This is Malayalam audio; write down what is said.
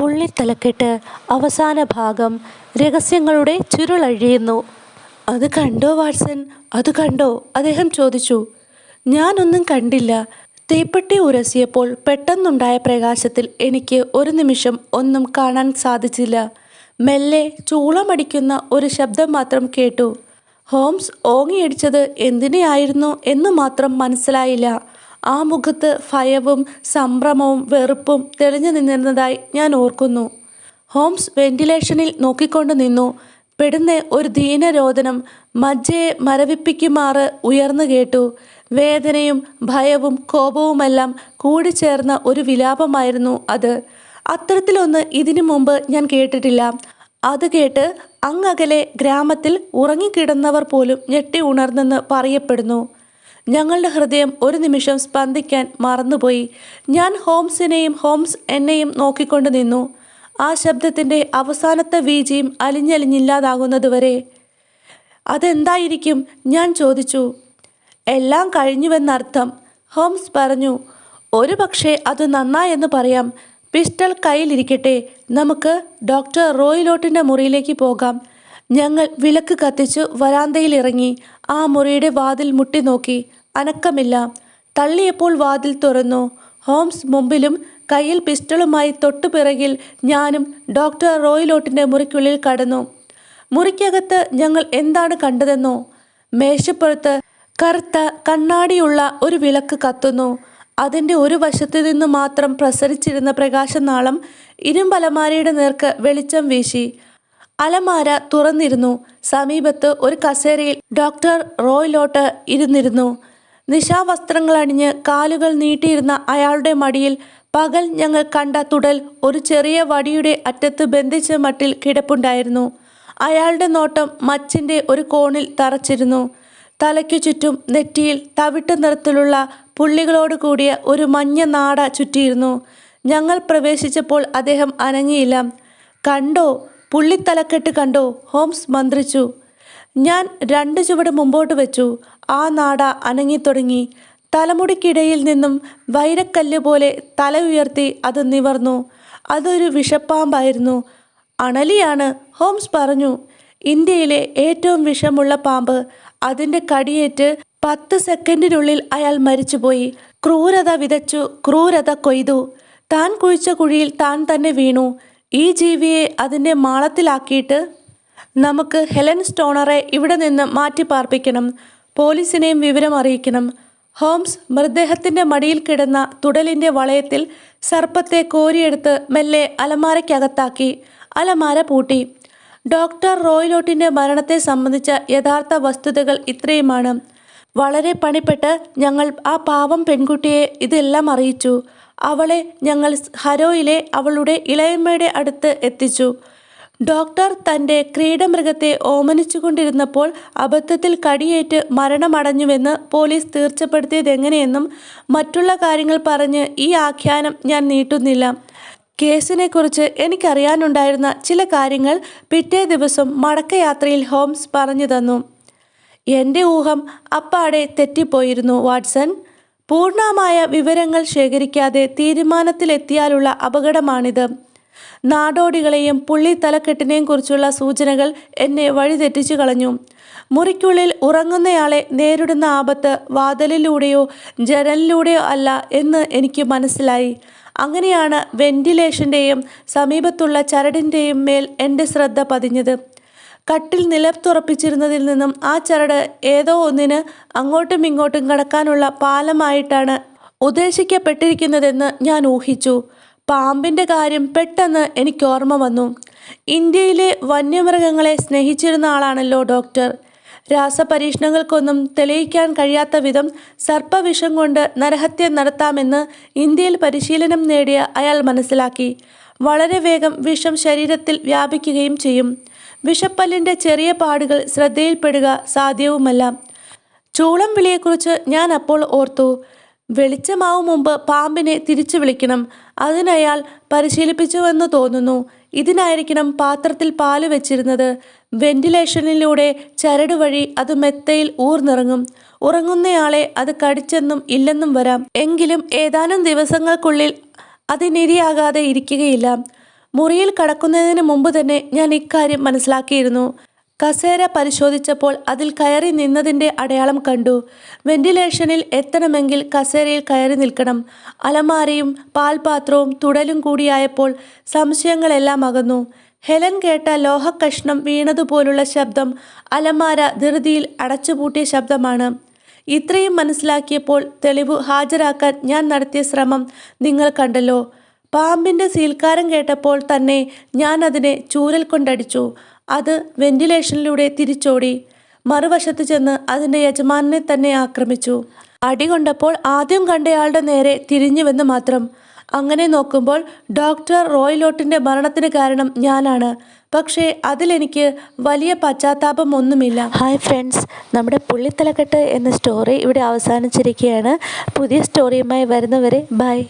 പുള്ളിത്തലക്കെട്ട് അവസാന ഭാഗം രഹസ്യങ്ങളുടെ ചുരുളഴിയുന്നു. അത് കണ്ടോ വാട്സൺ? അത് കണ്ടോ? അദ്ദേഹം ചോദിച്ചു. ഞാനൊന്നും കണ്ടില്ല. തീപ്പെട്ടി ഉരസിയപ്പോൾ പെട്ടെന്നുണ്ടായ പ്രകാശത്തിൽ എനിക്ക് ഒരു നിമിഷം ഒന്നും കാണാൻ സാധിച്ചില്ല. മെല്ലെ ചൂളമടിക്കുന്ന ഒരു ശബ്ദം മാത്രം കേട്ടു. ഹോംസ് ഓങ്ങിയടിച്ചത് എന്തിനെയായിരുന്നു എന്ന് മാത്രം മനസ്സിലായില്ല. ആ മുഖത്ത് ഭയവും സംഭ്രമവും വെറുപ്പും തെളിഞ്ഞു നിന്നിരുന്നതായി ഞാൻ ഓർക്കുന്നു. ഹോംസ് വെന്റിലേഷനിൽ നോക്കിക്കൊണ്ട് നിന്നു. പെടുന്ന ഒരു ദീനരോധനം മജ്ജയെ മരവിപ്പിക്കുമാറ് ഉയർന്നു കേട്ടു. വേദനയും ഭയവും കോപവുമെല്ലാം കൂടിച്ചേർന്ന ഒരു വിലാപമായിരുന്നു അത്. അത്തരത്തിലൊന്ന് ഇതിനു മുമ്പ് ഞാൻ കേട്ടിട്ടില്ല. അത് കേട്ട് അങ്ങകലെ ഗ്രാമത്തിൽ ഉറങ്ങിക്കിടന്നവർ പോലും ഞെട്ടി ഉണർന്നെന്ന് പറയപ്പെടുന്നു. ഞങ്ങളുടെ ഹൃദയം ഒരു നിമിഷം സ്പന്ദിക്കാൻ മറന്നുപോയി. ഞാൻ ഹോംസിനെയും ഹോംസ് എന്നെയും നോക്കിക്കൊണ്ട് നിന്നു. ആ ശബ്ദത്തിന്റെ അവസാനത്തെ വീജിയും അലിഞ്ഞലിഞ്ഞില്ലാതാകുന്നതുവരെ. അതെന്തായിരിക്കും? ഞാൻ ചോദിച്ചു. എല്ലാം കഴിഞ്ഞുവെന്നർത്ഥം. ഹോംസ് പറഞ്ഞു. ഒരു പക്ഷേ അത് നന്നായെന്ന് പറയാം. പിസ്റ്റൾ കയ്യിലിരിക്കട്ടെ. നമുക്ക് ഡോക്ടർ റോയിലോട്ടിന്റെ മുറിയിലേക്ക് പോകാം. ഞങ്ങൾ വിളക്ക് കത്തിച്ചു വരാന്തയിൽ ഇറങ്ങി ആ മുറിയുടെ വാതിൽ മുട്ടി നോക്കി. അനക്കമില്ല. തള്ളിയപ്പോൾ വാതിൽ തുറന്നു. ഹോംസ് മുമ്പിലും കയ്യിൽ പിസ്റ്റളുമായി തൊട്ടുപിറകിൽ ഞാനും ഡോക്ടർ റോയിലോട്ടിന്റെ മുറിക്കുള്ളിൽ കടന്നു. മുറിക്കകത്ത് ഞങ്ങൾ എന്താണ് കണ്ടതെന്നോ? മേശപ്പുറത്ത് കറുത്ത കണ്ണാടിയുള്ള ഒരു വിളക്ക് കത്തുന്നു. അതിന്റെ ഒരു വശത്തു നിന്ന് മാത്രം പ്രസരിച്ചിരുന്ന പ്രകാശനാളം ഇരുമ്പലമാരയുടെ നേർക്ക് വെളിച്ചം വീശി. അലമാര തുറന്നിരുന്നു. സമീപത്ത് ഒരു കസേരയിൽ ഡോക്ടർ റോയിലോട്ട് ഇരുന്നിരുന്നു. നിശാവസ്ത്രങ്ങൾ അണിഞ്ഞ് കാലുകൾ നീട്ടിയിരുന്ന അയാളുടെ മടിയിൽ പകൽ ഞങ്ങൾ കണ്ട തുടൽ ഒരു ചെറിയ വടിയുടെ അറ്റത്ത് ബന്ധിച്ച മട്ടിൽ കിടപ്പുണ്ടായിരുന്നു. അയാളുടെ നോട്ടം മച്ചിന്റെ ഒരു കോണിൽ തറച്ചിരുന്നു. തലയ്ക്കു ചുറ്റും നെറ്റിയിൽ തവിട്ട് നിറത്തിലുള്ള പുള്ളികളോട് കൂടിയ ഒരു മഞ്ഞ നാട ചുറ്റിയിരുന്നു. ഞങ്ങൾ പ്രവേശിച്ചപ്പോൾ അദ്ദേഹം അനങ്ങിയില്ല. കണ്ടോ? പുള്ളിത്തലക്കെട്ട് കണ്ടോ? ഹോംസ് മന്ത്രിച്ചു. ഞാൻ രണ്ട് ചുവട് മുമ്പോട്ട് വെച്ചു. ആ നാട അനങ്ങിത്തുടങ്ങി തലമുടിക്കിടയിൽ നിന്നും വൈരക്കല്ല് പോലെ തല ഉയർത്തി അത് നിവർന്നു. അതൊരു വിഷപ്പാമ്പായിരുന്നു. അണലിയാണ് ഹോംസ് പറഞ്ഞു. ഇന്ത്യയിലെ ഏറ്റവും വിഷമുള്ള പാമ്പ്. അതിന്റെ കടിയേറ്റ് പത്ത് സെക്കൻഡിനുള്ളിൽ അയാൾ മരിച്ചുപോയി. ക്രൂരത വിതച്ചു ക്രൂരത കൊയ്തു. താൻ കുഴിച്ച കുഴിയിൽ താൻ തന്നെ വീണു. ഈ ജീവിയെ അതിന്റെ മാളത്തിലാക്കിയിട്ട് നമുക്ക് ഹെലൻ സ്റ്റോണറെ ഇവിടെ നിന്ന് മാറ്റി പാർപ്പിക്കണം പോലീസിനെയും വിവരം അറിയിക്കണം. ഹോംസ് മൃതദേഹത്തിന്റെ മടിയിൽ കിടന്ന തുടലിന്റെ വളയത്തിൽ സർപ്പത്തെ കോരിയെടുത്ത് മെല്ലെ അലമാരയ്ക്കകത്താക്കി. അലമാര പൂട്ടി. ഡോക്ടർ റോയ്ലോട്ടിന്റെ മരണത്തെ സംബന്ധിച്ച യഥാർത്ഥ വസ്തുതകൾ ഇത്രയുമാണ്. വളരെ പണിപ്പെട്ട് ഞങ്ങൾ ആ പാവം പെൺകുട്ടിയെ ഇതെല്ലാം അറിയിച്ചു. അവളെ ഞങ്ങൾ ഹരോയിലെ അവളുടെ ഇളയമ്മയുടെ അടുത്ത് എത്തിച്ചു. ഡോക്ടർ തന്റെ ക്രീഡമൃഗത്തെ ഓമനിച്ചുകൊണ്ടിരുന്നപ്പോൾ അബദ്ധത്തിൽ കടിയേറ്റ് മരണമടഞ്ഞുവെന്ന് പോലീസ് തീർച്ചപ്പെടുത്തിയതെങ്ങനെയെന്നും മറ്റുള്ള കാര്യങ്ങൾ പറഞ്ഞ് ഈ ആഖ്യാനം ഞാൻ നീട്ടുന്നില്ല. കേസിനെക്കുറിച്ച് എനിക്കറിയാനുണ്ടായിരുന്ന ചില കാര്യങ്ങൾ പിറ്റേ ദിവസം മടക്കയാത്രയിൽ ഹോംസ് പറഞ്ഞു തന്നു. എന്റെ ഊഹം അപ്പാടെ തെറ്റിപ്പോയിരുന്നു വാട്സൺ. പൂർണമായ വിവരങ്ങൾ ശേഖരിക്കാതെ തീരുമാനത്തിലെത്തിയാലുള്ള അപകടമാണിത്. നാടോടികളെയും പുള്ളി തലക്കെട്ടിനെയും കുറിച്ചുള്ള സൂചനകൾ എന്നെ വഴിതെറ്റിച്ചു കളഞ്ഞു. മുറിക്കുള്ളിൽ ഉറങ്ങുന്നയാളെ നേരിടുന്ന ആപത്ത് വാതിലിലൂടെയോ ജനലിലൂടെയോ അല്ല എന്ന് എനിക്ക് മനസ്സിലായി. അങ്ങനെയാണ് വെന്റിലേഷന്റെയും സമീപത്തുള്ള ചരടിന്റെയും മേൽ എന്റെ ശ്രദ്ധ പതിഞ്ഞത്. കട്ടിൽ നിലത്തുറപ്പിച്ചിരുന്നതിൽ നിന്നും ആ ചരട് ഏതോ ഒന്നിന് അങ്ങോട്ടും ഇങ്ങോട്ടും കടക്കാനുള്ള പാലമായിട്ടാണ് ഉദ്ദേശിക്കപ്പെട്ടിരിക്കുന്നതെന്ന് ഞാൻ ഊഹിച്ചു. പാമ്പിന്റെ കാര്യം പെട്ടെന്ന് എനിക്ക് ഓർമ്മ വന്നു. ഇന്ത്യയിലെ വന്യമൃഗങ്ങളെ സ്നേഹിച്ചിരുന്ന ആളാണല്ലോ ഡോക്ടർ. രാസപരീക്ഷണങ്ങൾക്കൊന്നും തെളിയിക്കാൻ കഴിയാത്ത വിധം സർപ്പവിഷം കൊണ്ട് നരഹത്യ നടത്താമെന്ന് ഇന്ത്യയിൽ പരിശീലനം നേടിയ അയാൾ മനസ്സിലാക്കി. വളരെ വേഗം വിഷം ശരീരത്തിൽ വ്യാപിക്കുകയും ചെയ്യും. വിഷപ്പല്ലിന്റെ ചെറിയ പാടുകൾ ശ്രദ്ധയിൽപ്പെടുക സാധ്യവുമല്ല. ചൂളം വിളിയെക്കുറിച്ച് ഞാൻ അപ്പോൾ ഓർത്തു. വെളിച്ചമാവും മുമ്പ് പാമ്പിനെ തിരിച്ചു വിളിക്കണം. അതിനയാൾ പരിശീലിപ്പിച്ചുവെന്ന് തോന്നുന്നു. ഇതിനായിരിക്കണം പാത്രത്തിൽ പാൽ വെച്ചിരുന്നത്. വെന്റിലേഷനിലൂടെ ചരട് വഴി അത് മെത്തയിൽ ഊർന്നിറങ്ങും. ഉറങ്ങുന്നയാളെ അത് കടിച്ചെന്നും ഇല്ലെന്നും വരാം. എങ്കിലും ഏതാനും ദിവസങ്ങൾക്കുള്ളിൽ അതിനിരയാകാതെ ഇരിക്കുകയില്ല. മുറിയിൽ കടക്കുന്നതിന് മുമ്പ് തന്നെ ഞാൻ ഇക്കാര്യം മനസ്സിലാക്കിയിരുന്നു. കസേര പരിശോധിച്ചപ്പോൾ അതിൽ കയറി നിന്നതിന്റെ അടയാളം കണ്ടു. വെന്റിലേഷനിൽ എത്തണമെങ്കിൽ കസേരയിൽ കയറി നിൽക്കണം. അലമാരയും പാൽപാത്രവും തുടലും കൂടിയായപ്പോൾ സംശയങ്ങളെല്ലാം അകന്നു. ഹെലൻ കേട്ട ലോഹക്കഷ്ണം വീണതുപോലുള്ള ശബ്ദം അലമാര ധൃതിയിൽ അടച്ചുപൂട്ടിയ ശബ്ദമാണ്. ഇത്രയും മനസ്സിലാക്കിയപ്പോൾ തെളിവ് ഹാജരാക്കാൻ ഞാൻ നടത്തിയ ശ്രമം നിങ്ങൾ കണ്ടല്ലോ. പാമ്പിന്റെ സീൽക്കാരം കേട്ടപ്പോൾ തന്നെ ഞാൻ അതിനെ ചൂരൽ കൊണ്ടടിച്ചു. അത് വെന്റിലേഷനിലൂടെ തിരിച്ചോടി. മറുവശത്ത് ചെന്ന് അതിന്റെ യജമാനെ തന്നെ ആക്രമിച്ചു. അടി കൊണ്ടപ്പോൾ ആദ്യം കണ്ടയാളുടെ നേരെ തിരിഞ്ഞുവെന്ന് മാത്രം. അങ്ങനെ നോക്കുമ്പോൾ ഡോക്ടർ റോയ്ലോട്ടിന്റെ മരണത്തിന് കാരണം ഞാനാണ്. പക്ഷേ അതിലെനിക്ക് വലിയ പശ്ചാത്താപം ഒന്നുമില്ല. ഹായ് ഫ്രണ്ട്സ് നമ്മുടെ പുള്ളിത്തലക്കെട്ട് എന്ന സ്റ്റോറി ഇവിടെ അവസാനിച്ചിരിക്കുകയാണ്. പുതിയ സ്റ്റോറിയുമായി വരുന്നവരെ ബൈ.